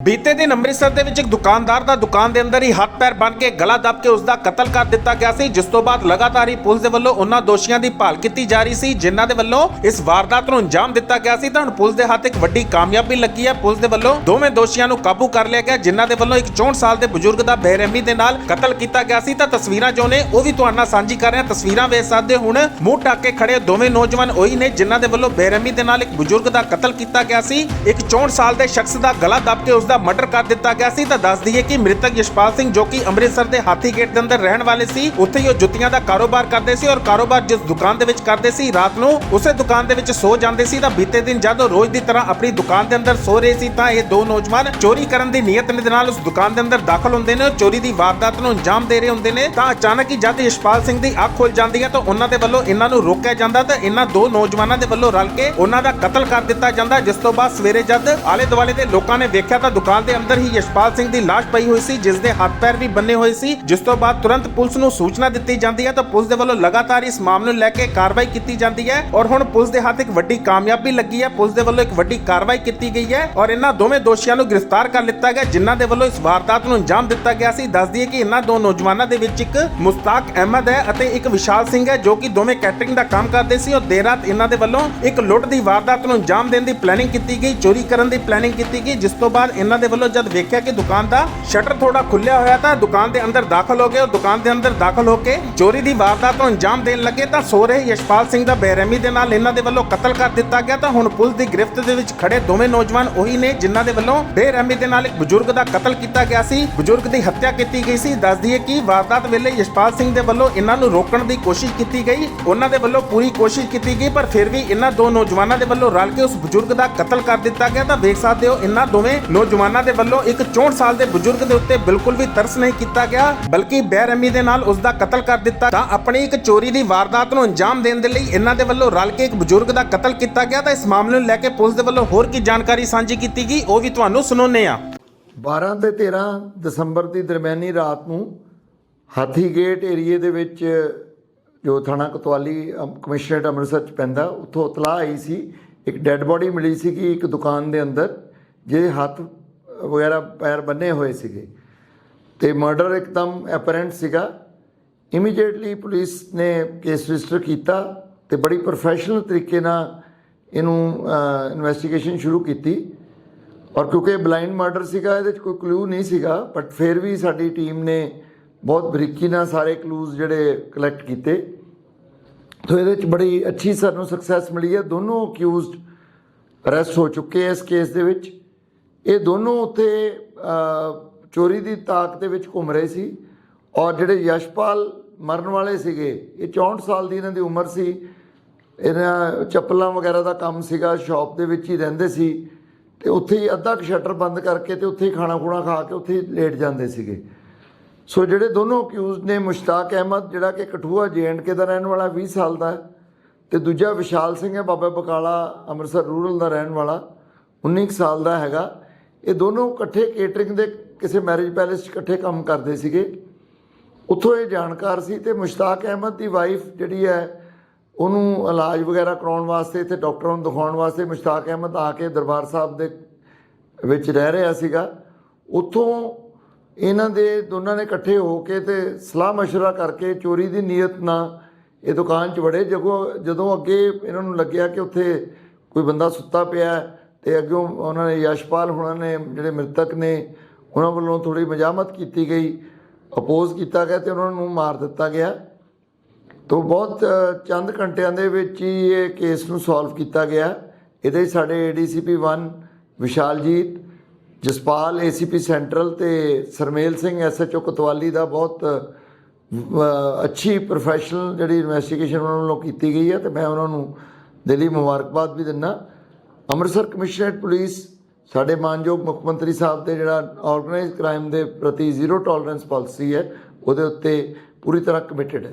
ਬੀਤੇ ਦਿਨ ਅੰਮ੍ਰਿਤਸਰ ਦੇ ਵਿੱਚ ਇੱਕ ਦੁਕਾਨਦਾਰ ਦਾ ਦੁਕਾਨ ਦੇ ਅੰਦਰ ਹੀ ਹੱਥ ਪੈਰ ਬੰਨ ਕੇ ਗਲਾ ਦੱਬ ਕੇ ਉਸ ਦਾ ਕਤਲ ਕਰ ਦਿੱਤਾ ਗਿਆ ਸੀ, ਜਿਸ ਤੋਂ ਬਾਅਦ ਲਗਾਤਾਰ ਹੀ ਪੁਲਿਸ ਦੇ ਵੱਲੋਂ ਉਹਨਾਂ ਦੋਸ਼ੀਆਂ ਦੀ ਭਾਲ ਕੀਤੀ ਜਾ ਰਹੀ ਸੀ, ਜਿਨ੍ਹਾਂ ਦੇ ਵੱਲੋਂ ਇਸ ਵਾਰਦਾਤ ਨੂੰ ਅੰਜਾਮ ਦਿੱਤਾ ਗਿਆ ਸੀ। ਤਾਂ ਹੁਣ ਪੁਲਿਸ ਦੇ ਹੱਥ ਇੱਕ ਵੱਡੀ ਕਾਮਯਾਬੀ ਲੱਗੀ ਹੈ। ਪੁਲਿਸ ਦੇ ਵੱਲੋਂ ਦੋਵੇਂ ਦੋਸ਼ੀਆਂ ਨੂੰ ਕਾਬੂ ਕਰ ਲਿਆ ਗਿਆ, ਜਿਨ੍ਹਾਂ ਦੇ ਵੱਲੋਂ ਇੱਕ 64 ਸਾਲ ਦੇ ਬਜ਼ੁਰਗ ਦਾ ਬੇਰਹਿਮੀ ਦੇ ਨਾਲ ਕਤਲ ਕੀਤਾ ਗਿਆ ਸੀ। ਤਾਂ ਤਸਵੀਰਾਂ ਜੋ ਨੇ, ਉਹ ਵੀ ਤੁਹਾਡੇ ਨਾਲ ਸਾਂਝੀ ਕਰ ਰਹੇ ਹਾਂ। ਤਸਵੀਰਾਂ ਵੇਖ ਸਕਦੇ ਹੋ, ਹੁਣ ਮੂੰਹ ਢੱਕ ਕੇ ਖੜੇ ਦੋਵੇਂ ਨੌਜਵਾਨ ਉਹੀ ਨੇ, ਜਿਨ੍ਹਾਂ ਦੇ ਵੱਲੋਂ ਬੇਰਹਿਮੀ ਦੇ ਨਾਲ ਇੱਕ ਬਜ਼ੁਰਗ ਦਾ ਕਤਲ ਕੀਤਾ ਗਿਆ ਸੀ। ਇੱਕ 64 ਸਾਲ ਦੇ ਸ਼ਖਸ ਦਾ ਗਲਾ ਦੱਬ ਕੇ ਉਸ ਦਾ ਮਰਡਰ ਕਰ ਦਿੱਤਾ ਗਿਆ ਸੀ, ਤਾਂ ਦੱਸ ਦਈਏ ਕਿ ਮ੍ਰਿਤਕ ਯਸ਼ਪਾਲ ਸਿੰਘ ਜੋ ਕਿ ਅੰਮ੍ਰਿਤਸਰ ਦੇ ਹਾਥੀ ਗੇਟ ਦੇ ਅੰਦਰ ਰਹਿਣ ਵਾਲੇ ਸੀ, ਉੱਥੇ ਹੀ ਉਹ ਜੁੱਤੀਆਂ ਦਾ ਕਾਰੋਬਾਰ ਕਰਦੇ ਸੀ ਔਰ ਕਾਰੋਬਾਰ ਜਿਸ ਦੁਕਾਨ ਦੇ ਵਿੱਚ ਕਰਦੇ ਸੀ, ਰਾਤ ਨੂੰ ਉਸੇ ਦੁਕਾਨ ਦੇ ਵਿੱਚ ਸੋ ਜਾਂਦੇ ਸੀ, ਤਾਂ ਬੀਤੇ ਦਿਨ ਜਦੋਂ ਰੋਜ਼ ਦੀ ਤਰ੍ਹਾਂ ਆਪਣੀ ਦੁਕਾਨ ਦੇ ਅੰਦਰ ਸੋ ਰਹੇ ਸੀ, ਤਾਂ ਇਹ ਦੋ ਨੌਜਵਾਨ ਚੋਰੀ ਕਰਨ ਦੀ ਨੀਅਤ ਦੇ ਨਾਲ ਉਸ ਦੁਕਾਨ ਦੇ ਅੰਦਰ ਦਾਖਲ ਹੁੰਦੇ ਨੇ, ਚੋਰੀ ਦੀ ਵਾਰਦਾਤ ਨੂੰ ਅੰਜਾਮ ਦੇ ਰਹੇ ਹੁੰਦੇ ਨੇ, ਤਾਂ ਅਚਾਨਕ ਹੀ ਜਦ ਯਸ਼ਪਾਲ ਸਿੰਘ ਦੀ ਅੱਖ ਖੁੱਲ ਜਾਂਦੀ ਹੈ, ਤਾਂ ਉਹਨਾਂ ਦੇ ਵੱਲੋਂ ਇਹਨਾਂ ਨੂੰ ਰੋਕਿਆ ਜਾਂਦਾ, ਤਾਂ ਇਹਨਾਂ ਦੋ ਨੌਜਵਾਨਾਂ ਦੇ ਵੱਲੋਂ ਰਲ ਕੇ ਉਹਨਾਂ ਦਾ ਕਤਲ ਕਰ ਦਿੱਤਾ ਜਾਂਦਾ, ਜਿਸ ਤੋਂ ਬਾਅਦ ਸਵੇਰੇ ਜਦ ਆਲੇ ਦੁਆਲੇ ਦੇ ਲੋਕਾਂ ਨੇ ਵੇਖਿਆ, ਤਾਂ ਦੁਕਾਨ ਦੇ ਅੰਦਰ ਹੀ ਯਸ਼ਪਾਲ ਸਿੰਘ ਦੀ ਲਾਸ਼ ਪਈ ਹੋਈ ਸੀ ਜਿਸ ਦੇ ਹੱਥ ਪੈਰ ਵੀ ਬੰਨੇ ਹੋਏ ਸੀ। ਜਿਸ ਤੋਂ ਬਾਅਦ ਤੁਰੰਤ ਪੁਲਿਸ ਨੂੰ ਸੂਚਨਾ ਦਿੱਤੀ ਜਾਂਦੀ ਹੈ ਤਾਂ ਪੁਲਿਸ ਦੇ ਵੱਲੋਂ ਲਗਾਤਾਰ ਇਸ ਮਾਮਲੇ ਨੂੰ ਲੈ ਕੇ ਕਾਰਵਾਈ ਕੀਤੀ ਜਾਂਦੀ ਹੈ ਔਰ ਹੁਣ ਪੁਲਿਸ ਦੇ ਹੱਥ ਇੱਕ ਵੱਡੀ ਕਾਮਯਾਬੀ ਲੱਗੀ ਹੈ। ਪੁਲਿਸ ਦੇ ਵੱਲੋਂ ਇੱਕ ਵੱਡੀ ਕਾਰਵਾਈ ਕੀਤੀ ਗਈ ਹੈ ਔਰ ਇਹਨਾਂ ਦੋਵੇਂ ਦੋਸ਼ੀਆਂ ਨੂੰ ਗ੍ਰਿਫਤਾਰ ਕਰ ਲਿੱਤਾ ਗਿਆ, ਜਿਨ੍ਹਾਂ ਦੇ ਵੱਲੋਂ ਇਸ ਵਾਰਦਾਤ ਨੂੰ ਅੰਜਾਮ ਦਿੱਤਾ ਗਿਆ ਸੀ। ਦੱਸ ਦਈਏ ਕਿ ਇਹਨਾਂ ਦੋ ਨੌਜਵਾਨਾਂ ਦੇ ਵਿੱਚ ਇੱਕ ਮੁਸਤਾਕ ਅਹਿਮਦ ਹੈ ਅਤੇ ਇੱਕ ਵਿਸ਼ਾਲ ਸਿੰਘ ਹੈ ਜੋ ਕਿ ਦੋਵੇਂ ਕੈਟਰਿੰਗ ਦਾ ਕੰਮ ਕਰਦੇ ਸੀ ਔਰ ਦੇਰ ਰਾਤ ਇਹਨਾਂ ਦੇ ਵੱਲੋਂ ਇੱਕ ਲੁੱਟ ਦੀ ਵਾਰਦਾਤ ਨੂੰ ਅੰਜਾਮ ਦੇਣ ਦੀ ਪਲੈਨਿੰਗ ਕੀਤੀ ਗਈ, ਚੋਰੀ ਕਰਨ ਦੀ ਪਲੈਨਿੰਗ ਕੀਤੀ ਗਈ, ਜਿਸ ਤੋਂ ਬਾਅਦ ਇਹਨਾਂ ਦੇ ਵੱਲੋਂ ਜਦ ਵੇਖਿਆ ਕਿ ਦੁਕਾਨ ਦਾ ਸ਼ਟਰ ਥੋੜਾ ਖੁੱਲਿਆ ਹੋਇਆ ਤਾਂ ਦੁਕਾਨ ਦੇ ਅੰਦਰ ਦਾਖਲ ਹੋ ਗਏ ਔਰ ਦੁਕਾਨ ਦੇ ਅੰਦਰ ਦਾਖਲ ਹੋ ਕੇ ਚੋਰੀ ਦੀ ਵਾਰਦਾਤ ਨੂੰ ਅੰਜਾਮ ਦੇਣ ਲੱਗੇ ਤਾਂ ਸੋ ਯਸ਼ਪਾਲ ਸਿੰਘ ਦਾ ਬੇਰਹਿਮੀ ਦੇ ਨਾਲ ਇਹਨਾਂ ਦੇ ਵੱਲੋਂ ਕਤਲ ਕਰ ਦਿੱਤਾ ਗਿਆ ਤਾਂ ਹੁਣ ਪੁਲਿਸ ਦੀ ਗ੍ਰਿਫਤ ਦੇ ਵਿੱਚ ਖੜੇ ਦੋਵੇਂ ਨੌਜਵਾਨ ਉਹੀ ਨੇ ਜਿਨ੍ਹਾਂ ਦੇ ਵੱਲੋਂ ਬੇਰਹਿਮੀ ਦੇ ਨਾਲ ਇੱਕ ਬਜ਼ੁਰਗ ਦਾ ਕਤਲ ਕੀਤਾ ਗਿਆ ਸੀ। ਬਜ਼ੁਰਗ ਦੀ ਹੱਤਿਆ ਕੀਤੀ ਗਈ ਸੀ। ਦੱਸ ਦਈਏ ਕਿ ਵਾਰਦਾਤ ਵੇਲੇ ਯਸ਼ਪਾਲ ਸਿੰਘ ਦੇ ਵੱਲੋਂ ਇਹਨਾਂ ਨੂੰ ਰੋਕਣ ਦੀ ਕੋਸ਼ਿਸ਼ ਕੀਤੀ ਗਈ। ਉਹਨਾਂ ਦੇ ਵੱਲੋਂ ਪੂਰੀ ਕੋਸ਼ਿਸ਼ ਕੀਤੀ ਗਈ, ਪਰ ਫਿਰ ਵੀ ਇਹਨਾਂ ਦੋ ਨੌਜਵਾਨਾਂ ਦੇ ਵੱਲੋਂ ਰਲ ਕੇ ਉਸ ਬਜ਼ੁਰਗ ਦਾ ਕਤਲ ਕਰ ਦਿੱਤਾ ਗਿਆ। ਤਾਂ ਵੇਖ ਸਕਦੇ ਹੋ, ਇਹਨਾਂ ਦੋਵੇਂ ਨੌਜਵਾਨ ਦੇ ਵੱਲੋਂ ਇੱਕ 64 ਸਾਲ ਦੇ ਬਜ਼ੁਰਗ ਦੇ ਉੱਤੇ ਬਿਲਕੁਲ ਵੀ ਤਰਸ ਨਹੀਂ ਕੀਤਾ ਗਿਆ, ਬਲਕਿ ਬੇਰਹਿਮੀ ਦੇ ਨਾਲ ਉਸ ਦਾ ਕਤਲ ਕਰ ਦਿੱਤਾ। ਤਾਂ ਆਪਣੀ ਇੱਕ ਚੋਰੀ ਦੀ ਵਾਰਦਾਤ ਨੂੰ ਅੰਜਾਮ ਦੇਣ ਦੇ ਲਈ ਇਹਨਾਂ ਦੇ ਵੱਲੋਂ ਰਲ ਕੇ ਇੱਕ ਬਜ਼ੁਰਗ ਦਾ ਕਤਲ ਕੀਤਾ ਗਿਆ। ਤਾਂ ਇਸ ਮਾਮਲੇ ਨੂੰ ਲੈ ਕੇ ਪੁਲਿਸ ਦੇ ਵੱਲੋਂ ਹੋਰ ਕੀ ਜਾਣਕਾਰੀ ਸਾਂਝੀ ਕੀਤੀ ਗਈ, ਉਹ ਵੀ ਤੁਹਾਨੂੰ ਸੁਣਾਉਂਦੇ ਆ 12 ਤੇ 13 ਦਸੰਬਰ ਦੀ ਦਰਮਿਆਨੀ ਰਾਤ ਨੂੰ ਹਾਥੀ ਗੇਟ ਏਰੀਏ ਦੇ ਵਿੱਚ ਜੋ ਥਾਣਾ ਕਤਵਾਲੀ ਕਮਿਸ਼ਨਰੇਟ ਅੰਮ੍ਰਿਤਸਰ ਚ ਪੈਂਦਾ, ਉੱਥੋਂ ਇਤਲਾਹ ਆਈ ਸੀ। ਇੱਕ ਡੈੱਡ ਬੋਡੀ ਮਿਲੀ ਸੀ ਕਿ ਇੱਕ ਦੁਕਾਨ ਦੇ ਅੰਦਰ, ਜਿਹਦੇ ਹੱਥ ਵਗੈਰਾ ਪੈਰ ਬੰਨੇ ਹੋਏ ਸੀਗੇ। ਤੇ ਮਰਡਰ ਇੱਕਦਮ ਐਪਰੈਂਟ ਸੀਗਾ। ਇਮੀਡੀਏਟਲੀ ਪੁਲਿਸ ਨੇ ਕੇਸ ਰਜਿਸਟਰ ਕੀਤਾ ਤੇ ਬੜੀ ਪ੍ਰੋਫੈਸ਼ਨਲ ਤਰੀਕੇ ਨਾਲ ਇਹਨੂੰ ਇਨਵੈਸਟੀਗੇਸ਼ਨ ਸ਼ੁਰੂ ਕੀਤੀ। ਔਰ ਕਿਉਂਕਿ ਬਲਾਈਂਡ ਮਰਡਰ ਸੀਗਾ, ਇਹਦੇ 'ਚ ਕੋਈ ਕਲੂ ਨਹੀਂ ਸੀਗਾ ਬਟ ਫਿਰ ਵੀ ਸਾਡੀ ਟੀਮ ਨੇ ਬਹੁਤ ਬਰੀਕੀ ਨਾਲ ਸਾਰੇ ਕਲੂਜ਼ ਜਿਹੜੇ ਕਲੈਕਟ ਕੀਤੇ। ਤੋ ਇਹਦੇ 'ਚ ਬੜੀ ਅੱਛੀ ਸਾਨੂੰ ਸਕਸੈਸ ਮਿਲੀ ਹੈ। ਦੋਨੋਂ ਅਕਿਊਜ਼ਡ ਅਰੈਸਟ ਹੋ ਚੁੱਕੇ ਐ ਇਸ ਕੇਸ ਦੇ ਵਿੱਚ। ਇਹ ਦੋਨੋਂ ਉੱਥੇ ਚੋਰੀ ਦੀ ਤਾਕ ਦੇ ਵਿੱਚ ਘੁੰਮ ਰਹੇ ਸੀ ਔਰ ਜਿਹੜੇ ਯਸ਼ਪਾਲ ਮਰਨ ਵਾਲੇ ਸੀਗੇ, ਇਹ 64 ਸਾਲ ਦੀ ਇਹਨਾਂ ਦੀ ਉਮਰ ਸੀ। ਇਹਨਾਂ ਚੱਪਲਾਂ ਵਗੈਰਾ ਦਾ ਕੰਮ ਸੀਗਾ, ਸ਼ਾਪ ਦੇ ਵਿੱਚ ਹੀ ਰਹਿੰਦੇ ਸੀ ਤੇ ਉੱਥੇ ਹੀ ਅੱਧਾ ਕੁ ਸ਼ਟਰ ਬੰਦ ਕਰਕੇ ਤੇ ਉੱਥੇ ਹੀ ਖਾਣਾ ਖੂਣਾ ਖਾ ਕੇ ਉੱਥੇ ਹੀ ਲੇਟ ਜਾਂਦੇ ਸੀਗੇ। ਸੋ ਜਿਹੜੇ ਦੋਨੋਂ ਅਕਿਊਜ਼ ਨੇ, ਮੁਸ਼ਤਾਕ ਅਹਿਮਦ, ਜਿਹੜਾ ਕਿ ਕਠੂਆ ਕੇ ਦਾ ਰਹਿਣ ਵਾਲਾ 20 ਸਾਲ ਦਾ ਹੈ, ਤੇ ਦੂਜਾ ਵਿਸ਼ਾਲ ਸਿੰਘ ਹੈ, ਬਾਬਾ ਬਕਾਲਾ ਅੰਮ੍ਰਿਤਸਰ ਰੂਰਲ ਦਾ ਰਹਿਣ ਵਾਲਾ 19 ਕੁ ਸਾਲ ਦਾ ਹੈਗਾ। ਇਹ ਦੋਨੋਂ ਇਕੱਠੇ ਕੇਟਰਿੰਗ ਦੇ ਕਿਸੇ ਮੈਰਿਜ ਪੈਲੇਸ 'ਚ ਇਕੱਠੇ ਕੰਮ ਕਰਦੇ ਸੀਗੇ ਉੱਥੋਂ ਇਹ ਜਾਣਕਾਰ ਸੀ ਤੇ ਮੁਸ਼ਤਾਕ ਅਹਿਮਦ ਦੀ ਵਾਈਫ ਜਿਹੜੀ ਹੈ ਉਹਨੂੰ ਇਲਾਜ ਵਗੈਰਾ ਕਰਾਉਣ ਵਾਸਤੇ ਇੱਥੇ ਡਾਕਟਰਾਂ ਨੂੰ ਦਿਖਾਉਣ ਵਾਸਤੇ ਮੁਸ਼ਤਾਕ ਅਹਿਮਦ ਆ ਕੇ ਦਰਬਾਰ ਸਾਹਿਬ ਦੇ ਵਿੱਚ ਰਹਿ ਰਿਹਾ ਸੀਗਾ ਉੱਥੋਂ ਇਹਨਾਂ ਦੇ ਦੋਨਾਂ ਨੇ ਇਕੱਠੇ ਹੋ ਕੇ ਤੇ ਸਲਾਹ مشورہ ਕਰਕੇ ਚੋਰੀ ਦੀ ਨੀਅਤ ਨਾਲ ਇਹ ਦੁਕਾਨ 'ਚ ਵੜੇ ਜਦੋਂ ਜਦੋਂ ਅੱਗੇ ਇਹਨਾਂ ਨੂੰ ਲੱਗਿਆ ਕਿ ਉੱਥੇ ਕੋਈ ਬੰਦਾ ਸੁੱਤਾ ਪਿਆ ਹੈ ਤੇ ਅੱਗੋਂ ਉਹਨਾਂ ਨੇ ਯਸ਼ਪਾਲ ਹੁਣਾਂ ਨੇ, ਜਿਹੜੇ ਮ੍ਰਿਤਕ ਨੇ, ਉਹਨਾਂ ਵੱਲੋਂ ਥੋੜੀ ਮਜਾਮਤ ਕੀਤੀ ਗਈ, ਅਪੋਜ਼ ਕੀਤਾ ਗਿਆ ਤੇ ਉਹਨਾਂ ਨੂੰ ਮਾਰ ਦਿੱਤਾ ਗਿਆ। ਤੋਂ ਬਹੁਤ ਚੰਦ ਘੰਟਿਆਂ ਦੇ ਵਿੱਚ ਹੀ ਇਹ ਕੇਸ ਨੂੰ ਸੋਲਵ ਕੀਤਾ ਗਿਆ। ਇਹਦੇ 'ਚ ਸਾਡੇ ADCP 1 Vishaljit, Jaspal, ACP central ਤੇ ਸਰਮੇਲ ਸਿੰਘ, ਐਸਐਚਓ ਕਤਵਾਲੀ ਦਾ ਬਹੁਤ ਅੱਛੀ ਪ੍ਰੋਫੈਸ਼ਨਲ ਜਿਹੜੀ ਇਨਵੈਸਟੀਗੇਸ਼ਨ ਉਹਨਾਂ ਵੱਲੋਂ ਕੀਤੀ ਗਈ ਹੈ ਤੇ ਮੈਂ ਉਹਨਾਂ ਨੂੰ ਦਿਲੀ ਮੁਬਾਰਕਬਾਦ ਵੀ ਦਿੰਦਾ। ਅੰਮ੍ਰਿਤਸਰ ਕਮਿਸ਼ਨਰੇਟ ਪੁਲਿਸ ਸਾਡੇ ਮਾਨਯੋਗ ਮੁੱਖ ਮੰਤਰੀ ਸਾਹਿਬ ਦੇ ਜਿਹੜਾ ਆਰਗੇਨਾਈਜ਼ਡ ਕ੍ਰਾਈਮ ਦੇ ਪ੍ਰਤੀ ਜ਼ੀਰੋ ਟੋਲਰੈਂਸ ਪਾਲਿਸੀ ਹੈ, ਉਹਦੇ ਉੱਤੇ ਪੂਰੀ ਤਰ੍ਹਾਂ ਕਮਿਟਿਡ ਹੈ।